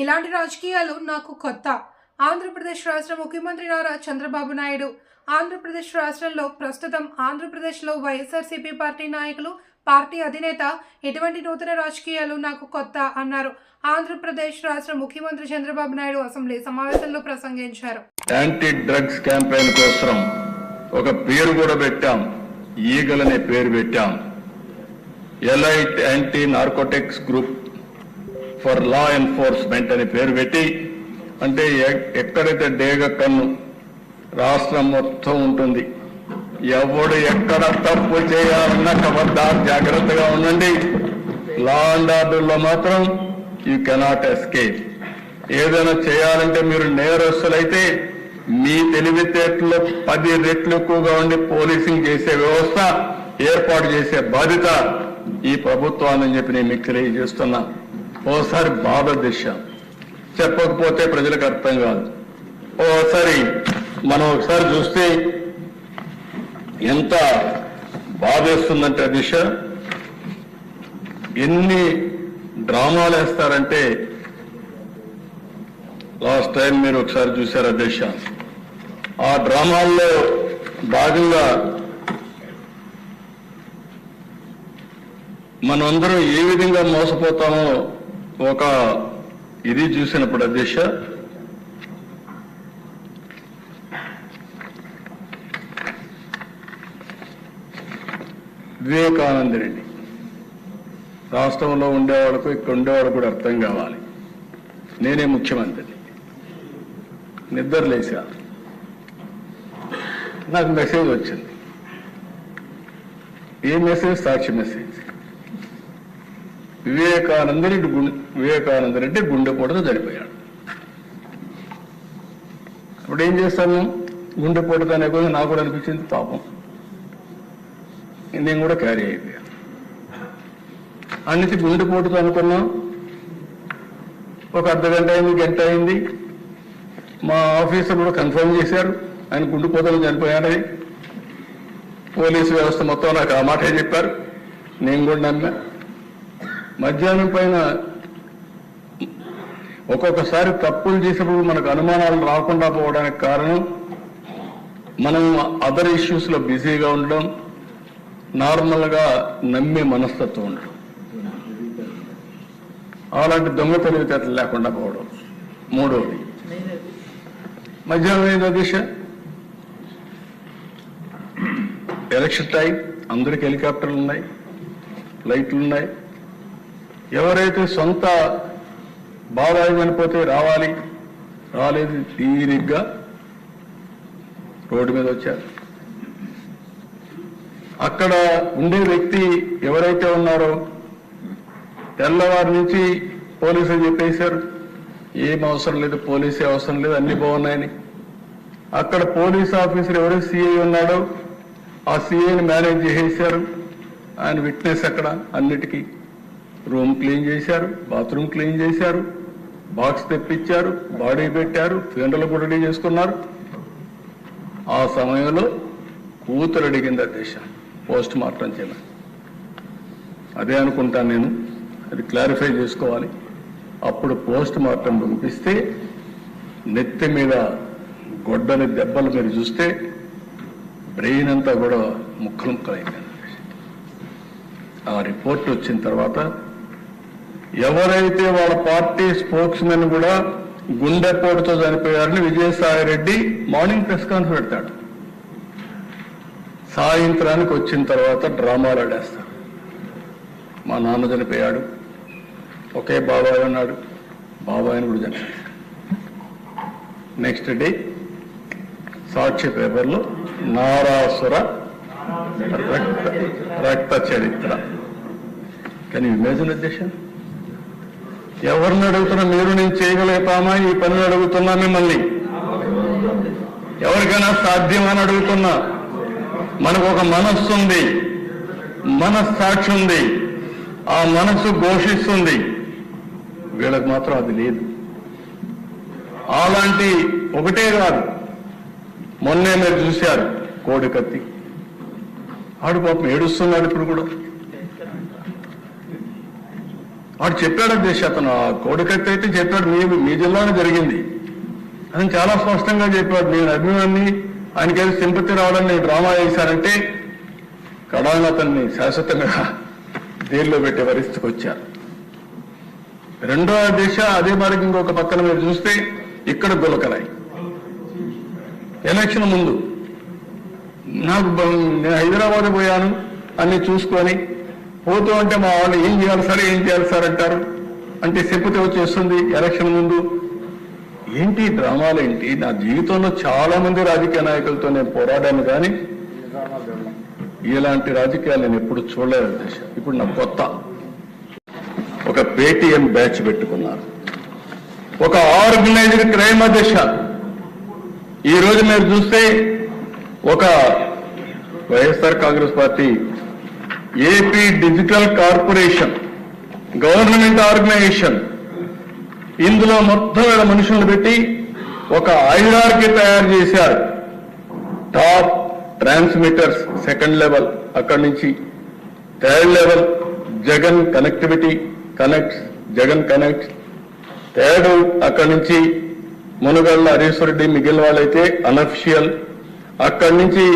ఇలాంటి రాజకీయాలు నాకు కొత్త. ఆంధ్రప్రదేశ్ రాష్ట్ర ముఖ్యమంత్రి నారా చంద్రబాబు నాయుడు. ఆంధ్రప్రదేశ్ రాష్ట్రంలో ప్రస్తుతం ఆంధ్రప్రదేశ్లో వైఎస్ఆర్సీపీ పార్టీ నాయకులు పార్టీ అధినేత ఎటువంటి నూతన రాజకీయాలు నాకు కొత్త అన్నారు. ఆంధ్రప్రదేశ్ రాష్ట్ర ముఖ్యమంత్రి చంద్రబాబు నాయుడు అసెంబ్లీ సమావేశంలో ప్రసంగించారు. యాంటీ డ్రగ్స్ క్యాంపెయిన్ కోసం ఒక పేరు కూడా పెట్టాం. ఈగలనే పేరు పెట్టాం. Elite anti narcotics group for law enforcement అని పేరు పెట్టి అంటే ఎ- ఎక్కడైతే డేగ కన్ను రాష్ట్రం మొత్తం ఉంటుంది ఎవడు ఎక్కడ తప్పు చేయాలన్నా ఖబర్దార్ జాగ్రత్తగా ఉండండి. లా అండ్ ఆర్డర్లో మాత్రం యూ కెనాట్ ఎస్కేప్ ఏదైనా చేయాలంటే మీరు నేరస్తులైతే మీ తెలివితేటలో పది రెట్లు ఎక్కువగా ఉండి పోలీసింగ్ చేసే వ్యవస్థ ఏర్పాటు చేసే బాధ్యత ఈ ప్రభుత్వాన్ని చెప్పి నేను మీకు తెలియజేస్తున్నా. ఓసారి బాధ దిశ. చెప్పకపోతే ప్రజలకు అర్థం కాదు. ఓసారి మనం ఒకసారి చూస్తే ఎంత బాధేస్తుందంటే ఆ దిశ. ఎన్ని డ్రామాలు వేస్తారంటే లాస్ట్ టైం మీరు ఒకసారి చూశారు అధ్యక్ష ఆ డ్రామాల్లో భాగంగా మనందరం ఏ విధంగా మోసపోతామో ఒక ఇది చూసినప్పుడు అధ్యక్ష. వివేకానంద రెడ్డి. రాష్ట్రంలో ఉండేవాళ్ళకు ఇక్కడ ఉండేవాళ్ళకు కూడా అర్థం కావాలి. నేనే ముఖ్యమంత్రి నిద్ర లేచా నాకు మెసేజ్ వచ్చింది. ఏ మెసేజ్? సాక్షి మెసేజ్. వివేకానంద గుండె వివేకానంద రెడ్డి గుండెపోటుతో చనిపోయాడు అప్పుడు ఏం చేస్తాను? గుండెపోటుతో అనే కొంచెం నాకు కూడా అనిపించింది పాపం. నేను కూడా క్యారీ అయిపోయాను. అన్నిటి గుండెపోటుతో అనుకున్నాం. ఒక అర్ధ గంట అయింది గంట అయింది. మా ఆఫీసర్ కూడా కన్ఫర్మ్ చేశారు. ఆయన గుండెపోతలు చనిపోయాడని పోలీసు వ్యవస్థ మొత్తం నాకు ఆ మాటే చెప్పారు. నేను కూడా నమ్మా మధ్యాహ్నం పైన ఒక్కొక్కసారి తప్పులు చేసినప్పుడు మనకు అనుమానాలు రాకుండా పోవడానికి కారణం మనం అదర్ ఇష్యూస్లో బిజీగా ఉండడం నార్మల్గా నమ్మే మనస్తత్వం ఉండడం. అలాంటి దొంగ తెలివితేటలు లేకుండా పోవడం. మూడవది మధ్యాహ్నం అయింది దిశ? Election time. అందరికి హెలికాప్టర్లు ఉన్నాయి లైట్లు ఉన్నాయి. ఎవరైతే సొంత బాబాయి చనిపోతే రావాలి రాలేదు తీరిగ్గా రోడ్డు మీద వచ్చారు. అక్కడ ఉండే వ్యక్తి ఎవరైతే ఉన్నారో తెల్లవారి నుంచి పోలీసులు చెప్పేశారు. ఏం అవసరం లేదు పోలీసే అవసరం లేదు అన్ని బాగున్నాయని. అక్కడ పోలీస్ ఆఫీసర్ ఎవరు సిఐ ఉన్నాడో ఆ సిఐని మేనేజ్ చేసేశారు ఆయన విట్నెస్ అక్కడ అన్నిటికీ. రూమ్ క్లీన్ చేశారు బాత్రూమ్ క్లీన్ చేశారు బాక్స్ తెప్పించారు బాడీ పెట్టారు ఫ్యూనరల్ కూడా రెడీ చేసుకున్నారు. ఆ సమయంలో కూతురు అడిగింది అధ్యక్ష పోస్ట్ మార్టం చేయమని. అదే అనుకుంటాను నేను అది క్లారిఫై చేసుకోవాలి. అప్పుడు పోస్ట్ మార్టం పంపిస్తే నెత్తి మీద గొడ్డని దెబ్బలు మీరు చూస్తే బ్రెయిన్ అంతా కూడా ముక్కలు ముక్కలైపోయింది ఆ రిపోర్ట్ వచ్చిన తర్వాత ఎవరైతే వాళ్ళ పార్టీ స్పోక్స్ మెన్ కూడా గుండెపోటుతో చనిపోయారని Vijayasai Reddy morning press conference పెడతాడు. సాయంత్రానికి వచ్చిన తర్వాత డ్రామాలు ఆడేస్తాడు మా నాన్న చనిపోయాడు. ఒకే బాబాయ్ ఉన్నాడు. బాబాయ్ని కూడా చనిపోయాడు నెక్స్ట్ డే సాక్షి పేపర్లో నారాసుర రక్త రక్త చరిత్ర. కానీ ఇమేజిన్ ఉద్దేశం ఎవరిని అడుగుతున్నా మీరు నేను చేయగలుగుతామా ఈ పనులు అడుగుతున్నా మిమ్మల్ని. ఎవరికైనా సాధ్యమని అడుగుతున్నా. మనకు ఒక మనస్సు ఉంది. మనస్సాక్షి ఉంది. ఆ మనస్సు ఘోషిస్తుంది. వీళ్ళకి మాత్రం అది లేదు. అలాంటి ఒకటే కాదు. మొన్నే మీరు చూశారు కోడి కత్తి ఆడు పాపం ఏడుస్తున్నాడు ఇప్పుడు కూడా. వాడు చెప్పాడు దేశ అతను ఆ కోడికత్తి అయితే చెప్పాడు మీ మీ జిల్లాలో జరిగింది. అని చాలా స్పష్టంగా చెప్పాడు. నేను అభిమాన్ని ఆయనకేదో సింపతి రావడం నేను డ్రామా చేశానంటే కడాన అతన్ని శాశ్వతంగా జైల్లో పెట్టే పరిస్థితికి వచ్చారు. రెండో దిశ అదే మార్గం ఇంకొక పక్కన మీరు చూస్తే ఇక్కడ గులకరాయి. ఎలక్షన్ ముందు నాకు నేను హైదరాబాద్ పోయాను అన్ని చూసుకొని పోతూ ఉంటే మా వాళ్ళు ఏం చేయాలి సార్ ఏం చేయాలి సార్ అంటారు. అంటే సింపతి వచ్చేస్తుంది ఎలక్షన్ ముందు. ఏంటి డ్రామాలు ఏంటి? నా జీవితంలో చాలా మంది రాజకీయ నాయకులతో నేను పోరాడాను కానీ ఇలాంటి రాజకీయాలు నేను ఎప్పుడు చూడలేదు దశ ఇప్పుడు నా కొత్త. ఒక పేటిఎం బ్యాచ్ పెట్టుకున్నారు. ఒక ఆర్గనైజ్డ్ క్రైమ్ దశ ఈ రోజు మీరు చూస్తే ఒక YSR Congress party AP digital corporation government organisation ఇందులో మొత్తం వేల మనుషులను పెట్టి ఒక ఐదార్కి తయారు చేశారు. టాప్ ట్రాన్స్మిటర్స్ సెకండ్ లెవెల్ అక్కడి నుంచి third level Jagan connectivity connect Jagan connect third అక్కడి నుంచి మునుగళ్ళ హరీశ్వరెడ్డి మిగిలిన వాళ్ళైతే అనఫిషియల్ అక్కడి నుంచి